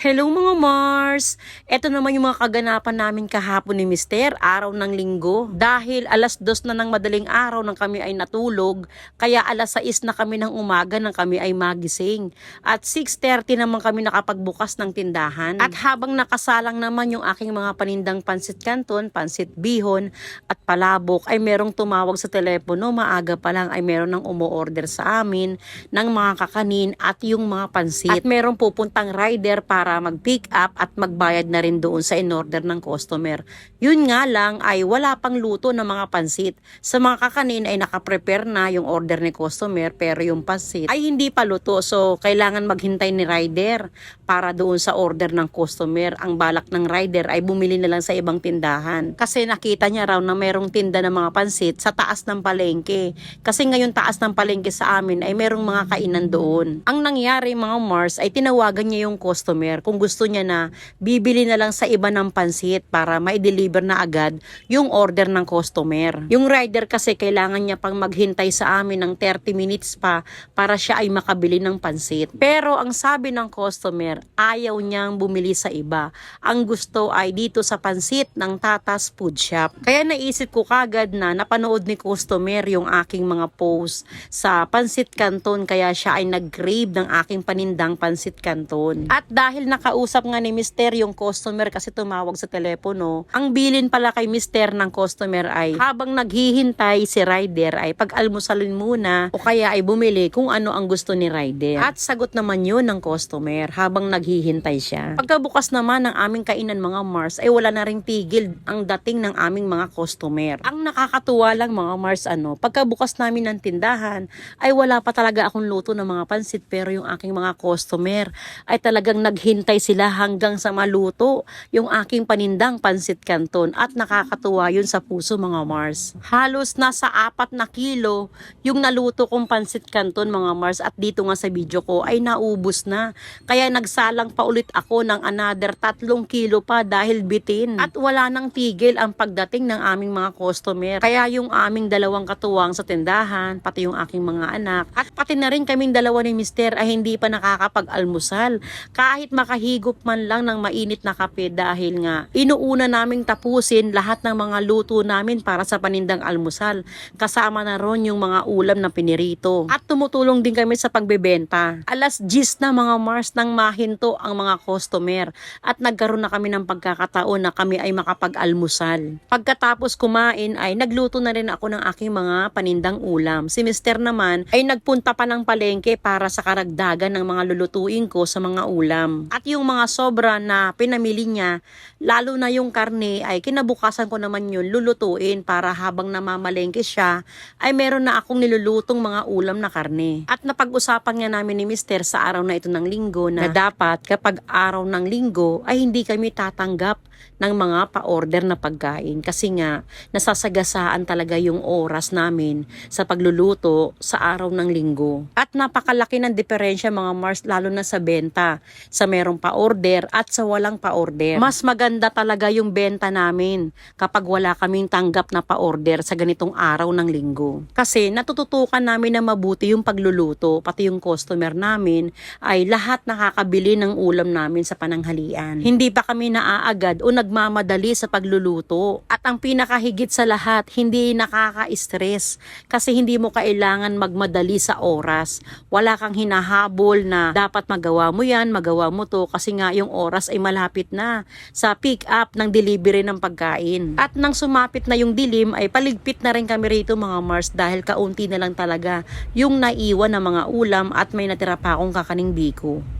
Hello mga Mars! Ito naman yung mga kaganapan namin kahapon ni Mister, araw ng linggo. Dahil alas dos na ng madaling araw nang kami ay natulog, kaya alas 6 na kami ng umaga nang kami ay magising. At 6.30 naman kami nakapagbukas ng tindahan. At habang nakasalang naman yung aking mga panindang pansit canton, pansit bihon, at palabok, ay merong tumawag sa telepono. Maaga pa lang ay meron ng umu-order sa amin ng mga kakanin at yung mga pansit. At merong pupuntang rider para mag-pick up at magbayad na rin doon sa in-order ng customer. Yun nga lang ay wala pang luto ng mga pansit. Sa mga kakanin ay nakaprepare na yung order ni customer pero yung pansit ay hindi pa luto. So kailangan maghintay ni rider para doon sa order ng customer. Ang balak ng rider ay bumili na lang sa ibang tindahan. Kasi nakita niya raw na merong tinda ng mga pansit sa taas ng palengke. Kasi ngayon taas ng palengke sa amin ay merong mga kainan doon. Ang nangyari mga Mars ay tinawagan niya yung customer kung gusto niya na bibili na lang sa iba ng pansit para mai-deliver na agad yung order ng customer. Yung rider kasi kailangan niya pang maghintay sa amin ng 30 minutes pa para siya ay makabili ng pansit. Pero ang sabi ng customer, ayaw niyang bumili sa iba. Ang gusto ay dito sa pansit ng Tatas Food Shop. Kaya naisip ko kagad na napanood ni customer yung aking mga post sa Pansit Canton kaya siya ay nag-crave ng aking panindang Pansit Canton. At dahil nakausap nga ni Mister yung customer kasi tumawag sa telepono, ang bilin pala kay Mister ng customer ay habang naghihintay si rider ay pag-almusalin muna o kaya ay bumili kung ano ang gusto ni rider. At sagot naman yun ng customer habang naghihintay siya. Pagkabukas naman ng aming kainan mga Mars ay wala na ring tigil ang dating ng aming mga customer. Ang nakakatuwa lang mga Mars ano, pagkabukas namin ng tindahan ay wala pa talaga akong luto ng mga pansit pero yung aking mga customer ay talagang naghintay sila hanggang sa maluto yung aking panindang pansit canton at nakakatuwa yun sa puso mga Mars. Halos nasa apat na kilo yung naluto kong pansit canton mga Mars at dito nga sa video ko ay naubos na. Kaya nagsalang pa ulit ako ng another tatlong kilo pa dahil bitin. At wala nang tigil ang pagdating ng aming mga customer. Kaya yung aming dalawang katuwang sa tindahan, pati yung aking mga anak, at pati na rin kaming dalawa ni Mister ay hindi pa nakakapag-almusal. Kahit makahigop man lang ng mainit na kape dahil nga inuuna naming tapusin lahat ng mga luto namin para sa panindang almusal. Kasama na ron yung mga ulam na pinirito. At tumutulong din kami sa pagbebenta. Alas 10 na mga Mars nang mahinto ang mga customer at nagkaroon na kami ng pagkakataon na kami ay makapag-almusal. Pagkatapos kumain ay nagluto na rin ako ng aking mga panindang ulam. Si Mister naman ay nagpunta pa ng palengke para sa karagdagan ng mga lulutuin ko sa mga ulam. At yung mga sobra na pinamili niya, lalo na yung karne ay kinabukasan ko naman yun lulutuin para habang namamalengke siya ay meron na akong nilulutong mga ulam na karne. At napag-usapan nga namin ni Mister sa araw na ito ng linggo na, na dapat kapag araw ng linggo ay hindi kami tatanggap ng mga pa-order na pagkain kasi nga nasasagasaan talaga yung oras namin sa pagluluto sa araw ng linggo. At napakalaki ng diferensya mga Mars lalo na sa benta sa merong pa-order at sa walang pa-order. Mas maganda talaga yung benta namin kapag wala kaming tanggap na pa-order sa ganitong araw ng linggo. Kasi natututukan namin na mabuti yung pagluluto pati yung customer namin ay lahat nakakabili ng ulam namin sa pananghalian. Hindi pa kami naaagad o nagmamadali sa pagluluto. At ang pinakahigit sa lahat, hindi nakaka-stress kasi hindi mo kailangan magmadali sa oras. Wala kang hinahabol na dapat magawa mo yan, magawa mo to kasi nga yung oras ay malapit na sa pick up ng delivery ng pagkain. At nang sumapit na yung dilim ay paligpit na rin kami rito mga Mars dahil kaunti na lang talaga yung naiwan na mga ulam at may natira pa akong kakaning biko.